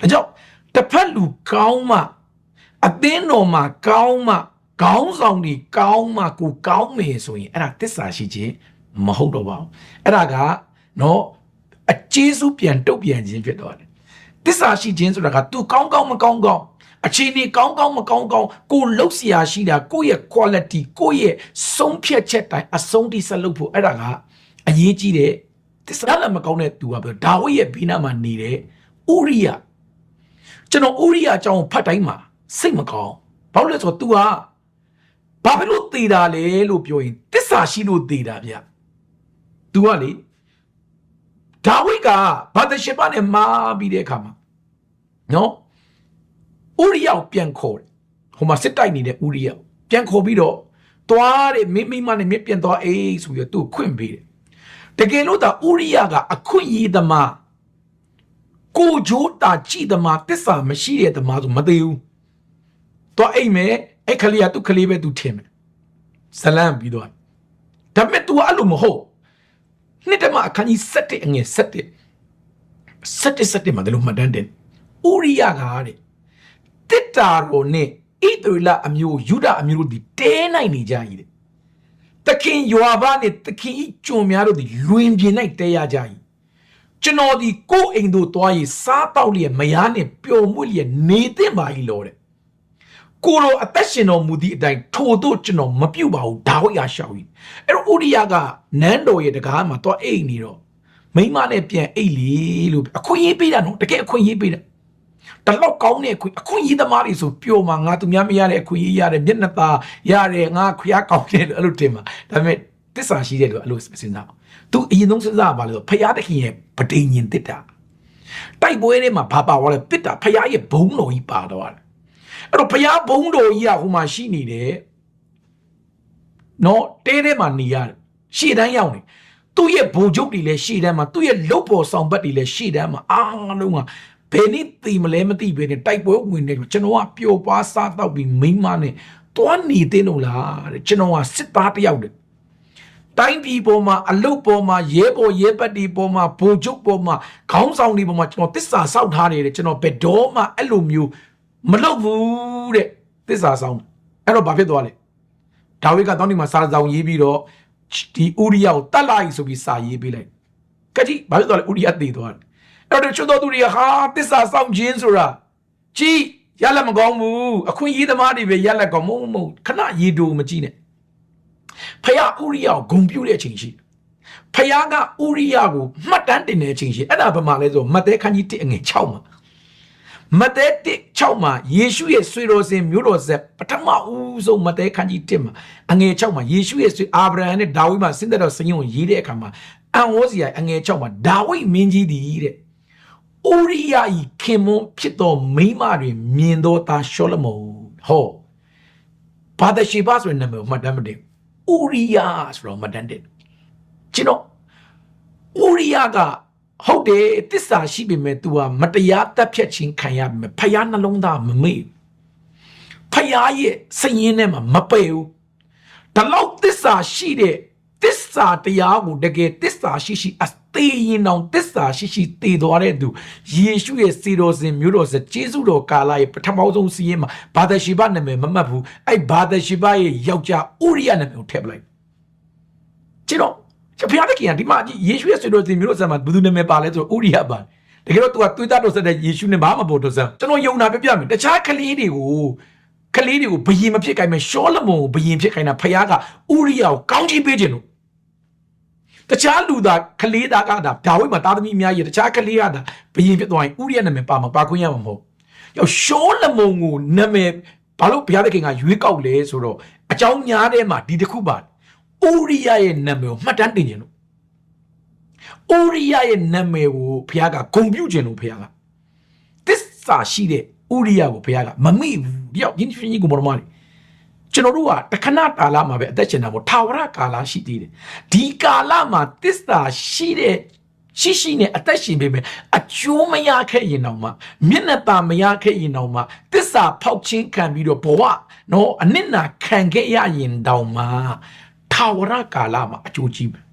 ဒါကြောင့်တစ်ဖက်လူကောင်းမှအသင်းတော်မှာကောင်းမှခေါင်းဆောင်တွေကောင်းမှကိုကောင်းမယ်ဆိုရင်အဲ့ဒါတစ္ဆာရှိခြင်းမဟုတ်တော့ပါဘူးအဲ့ဒါကနော်အကျေးဇူးပြန်တုတ်ပြန်ခြင်းဖြစ်တော့တယ်တစ္ဆာရှိခြင်းဆိုတာက तू ကောင်းကောင်းမကောင်းကောင်းအခြေအနေကောင်းကောင်းမကောင်းကောင်းကိုလှုပ်ရှားရှိတာကိုယ့်ရဲ့ quality ကိုယ့်ရဲ့ဆုံးဖြတ်ချက်တိုင်းအဆုံးထိဆက်လုပ်ဖို့အဲ့ဒါကအရေးကြီးတယ်တစ္ဆာလည်းမကောင်းတဲ့သူကပြောဒါဝိဒ်ရဲ့ဘေးနားမှာနေတဲ့ဥရိယ ကျွန်တော်ဥရိယအကြောင်းကိုဖတ်တိုင်းမှာစိတ်မကောင်းဘာလို့လဲဆိုတော့ तू ကဘာဖြစ်လို့သေတာလဲလို့ပြောရင်တစ္ဆာရှိလို့သေတာဗျ तू ကလေဒါဝိဒ်ကဘာသရှေဘနဲ့မာပြီးတဲ့အခါမှာနော်ဥရိယကိုပြန်ခေါ်တယ်ဟိုမှာစစ်တိုက်နေတဲ့ဥရိယကိုပြန်ခေါ်ပြီးတော့သွားတယ်မိမိမနဲ့မြပြန်သွားအေးဆိုပြီးတော့သူ့ကိုခွင့်ပေးတယ်တကယ်လို့ဒါဥရိယကအခွင့်အရေးသမား ကိုဂျိုးတာကြည့်သမားတစ္ဆာမရှိတဲ့သမားဆိုမသေးဘူးသွားအိမ်မယ်အဲ့ခလေးကသူ့ခလေးပဲသူထင်မယ်ဇလန်ပြီးတော့ဒါပေမဲ့ तू ကအဲ့လိုမဟုတ်နှစ်တမအခန်းကြီး7အငယ်7 7 7မှာဒီလိုမှတ်တမ်းတယ်ဥရိယကတဲ့တစ်တာတော်နဲ့ဣသရေလအမျိုးယူဒအမျိုးတို့ဒီတဲနိုင်နေကြ၏တဲ့သခင်ယွာဘနဲ့သခင်ဤကျွန်များတို့ဒီလွင်ပြင်၌တဲရကြ၏ ကျွန်တော်ဒီကိုယ်အိမ်တို့သွား၍စားတော့လျက်မယားနဲ့ပျော်မွေ့လျက်နေသင့်ပါ၏လို့တဲ့ကိုလိုအသက်ရှင်တော်မူသည့်အတိုင်းထို့တို့ကျွန်တော်မပြုတ်ပါဘူးဒါဝိဒ်ရရှောက်၏အဲ့တော့ဥရိယကနန်းတော်ရဲ့တကားမှာသွားအိတ်နေတော့မိန်းမနဲ့ပြန်အိတ်လီလို့အခွင့်အရေးပေးတာနော်တကယ်အခွင့်အရေးပေးတာတလောက်ကောင်းတဲ့အခွင့်အခွင့်အရေးသမားတွေဆိုပျော်မှာငါသူများမရတဲ့အခွင့်အရေးရတယ်မျက်နှာသားရတယ်ငါခွေးကောင်းတယ်လို့အဲ့လိုတင်မှာဒါပေမဲ့ တစ္ဆာရှိတဲ့လူအဲ့လိုစဉ်းစားအောင်သူအရင်ဆုံးစဉ်းစားပါလို့ဖရာသခင်ရဲ့ပဋိညာဉ်တစ်တာတိုက်ပွဲထဲမှာဘာပါသွားလဲပစ်တာဖရာရဲ့ဘုံတော်ကြီးပါတော့တယ်အဲ့တော့ဖရာဘုံတော်ကြီးကဟိုမှာရှိနေတယ်နော်တဲထဲမှာနေရတယ်ရှေ့တန်းရောက်နေသူ့ရဲ့ဘုံချုပ်တွေလည်းရှေ့တန်းမှာသူ့ရဲ့လုတ်ပေါ်ဆောင်ဘက်တွေလည်းရှေ့တန်းမှာအားလုံးကဘယ်နည်းသိမလဲမသိပဲနဲ့တိုက်ပွဲဝင်နေတယ်ကျွန်တော်ကပျော်ပါစားတော့ပြီးမိန်းမနဲ့တွားနေသေးလို့လားတဲ့ကျွန်တော်ကစစ်သားတစ်ယောက်တဲ့ တိုင်းပြည်ပေါ်မှာအလုတ်ပေါ်မှာရဲပေါ်ရဲပတ်တီပေါ်မှာဗိုလ်ချုပ်ပေါ်မှာခေါင်းဆောင်တွေပေါ်မှာကျွန်တော်တစ္ဆာဆောက်ထားနေတယ်ကျွန်တော်ဘယ်တော့မှအဲ့လိုမျိုးမလုပ်ဘူးတဲ့တစ္ဆာဆောက်အဲ့တော့ဘာဖြစ်သွားလဲဒါဝိဒ်ကတောင်းဒီမှာစာဆောင်ရေးပြီးတော့ဒီဥရိယကိုတတ်လိုက်ဆိုပြီးစာရေးပေးလိုက်ကတိဘာဖြစ်သွားလဲဥရိယတည်သွားတယ်အဲ့တော့ကျွတ်တော်သူတွေကဟာတစ္ဆာဆောင်ခြင်းဆိုတာကြည်ရလက်မကောင်းဘူးအခွင့်အရေးသမားတွေပဲရလက်ကောင်းမဟုတ်မဟုတ်ခဏရေတူမကြည့်နဲ့ ဖယားဥရိယကိုဂုံပြုတ်တဲ့အချိန်ရှိဖယားကဥရိယကိုမှတ်တမ်းတင်တဲ့အချိန်ရှိအဲ့ဒါဘာမှလဲဆိုမဿဲခန်းကြီး1အငယ်6မှာမဿဲ1 6မှာယေရှုရဲ့ဆွေတော်စင်မျိုးတော်ဆက်ပထမဦးဆုံးမဿဲခန်းကြီး1မှာအငယ်6မှာယေရှုရဲ့ဆွေအာဗြဟံနဲ့ဒါဝိဒ်မှာဆင်းသက်တော်စင်ရုံကိုရေးတဲ့အခါမှာအံ့ဩစရာအငယ်6မှာဒါဝိဒ်မင်းကြီးသည်တဲ့အိုရိယဤခင်မွန်းဖြစ်သောမိန်းမတွေမြင်သောသားရှောလမုန်ဟောဘာသာရှိပါဆိုတဲ့နာမည်ကိုမှတ်တမ်းမတင် အိုရိယဆိုတော့မှတ်တမ်းတင်ကျွန်တော်အိုရိယကဟုတ်တယ်တစ္ဆာရှိပေမဲ့ तू ဟာမတရားတပ်ဖြတ်ခြင်းခံရပေမဲ့ဖယားနှလုံးသားမမေ့ဘူးဖယားရဲ့စိတ်ရင်းထဲမှာမပယ်ဘူးဒါလောက်တစ္ဆာရှိတဲ့တစ္ဆာတရားကိုတကယ်တစ္ဆာရှိရှိအ သေးရင်အောင်တစ္ဆာရှိရှိတည်သွားတဲ့သူယေရှုရဲ့စေတော်စင်မျိုးတော်စကျေးဇူးတော်ကာလရဲ့ပထမဆုံးစီးရင်မှာဘာသာရှိဘနာမည်မမှတ်ဘူးအဲ့ဘာသာရှိဘရဲ့ယောက်ျားဥရိယနာမည်ကိုထည့်ပလိုက်ကြည့်တော့ဖျားတခင်ကဒီမှာယေရှုရဲ့စေတော်စင်မျိုးတော်စမှာဘယ်သူနာမည်ပါလဲဆိုတော့ဥရိယပါတကယ်တော့ तू ကသွေးသားတော်ဆက်တဲ့ယေရှုနဲ့ဘာမှမပေါ်တော့စမ်းကျွန်တော်ယုံတာပြပြမယ်တခြားကလေးတွေကိုကလေးတွေကိုဘယင်မဖြစ်ခိုင်းမယ်ရှောလမုန်ကိုဘယင်ဖြစ်ခိုင်းတာဖခင်ကဥရိယကိုကောင်းချီးပေးခြင်းလို့ တခြားလူသားကလေးသားကဒါဒါဝိဒ်မှာသားသမီးအများကြီးတခြားကလေးကဒါဘယင်ဖြစ်သွားရင်ဥရိယနာမည်ပါမှာပါခွင့်ရမှာမဟုတ်ရောက်ရှောလမုန်ကိုနာမည်ဘာလို့ဘုရားသခင်ကရွေးကောက်လဲဆိုတော့အကြောင်းများတဲ့မှာဒီတစ်ခုပါဥရိယရဲ့နာမည်ကိုမှတ်တမ်းတင်ခြင်းလို့ဥရိယရဲ့နာမည်ကိုဘုရားကဂုဏ်ပြုခြင်းလို့ဘုရားကတစ္ဆာရှိတဲ့ဥရိယကိုဘုရားကမမိဘူးတယောက်ဒီရှင်ကြီးကိုဘောမလေး ကျွန်တော်တို့ကတခဏကာလမှာပဲအသက်ရှင်တာမို့ထာဝရကာလရှိသေးတယ်ဒီကာလမှာတစ္ဆာရှိတဲ့ရှိရှိနဲ့အသက်ရှင်ပေမဲ့အကျိုးမရခဲ့ရင်တော့မှမျက်နှာตาမရခဲ့ရင်တော့မှတစ္ဆာဖောက်ချင်းခံပြီးတော့ဘဝနော်အနစ်နာခံခဲ့ရရင်တော့မှထာဝရကာလမှာအကျိုးကြီးပဲ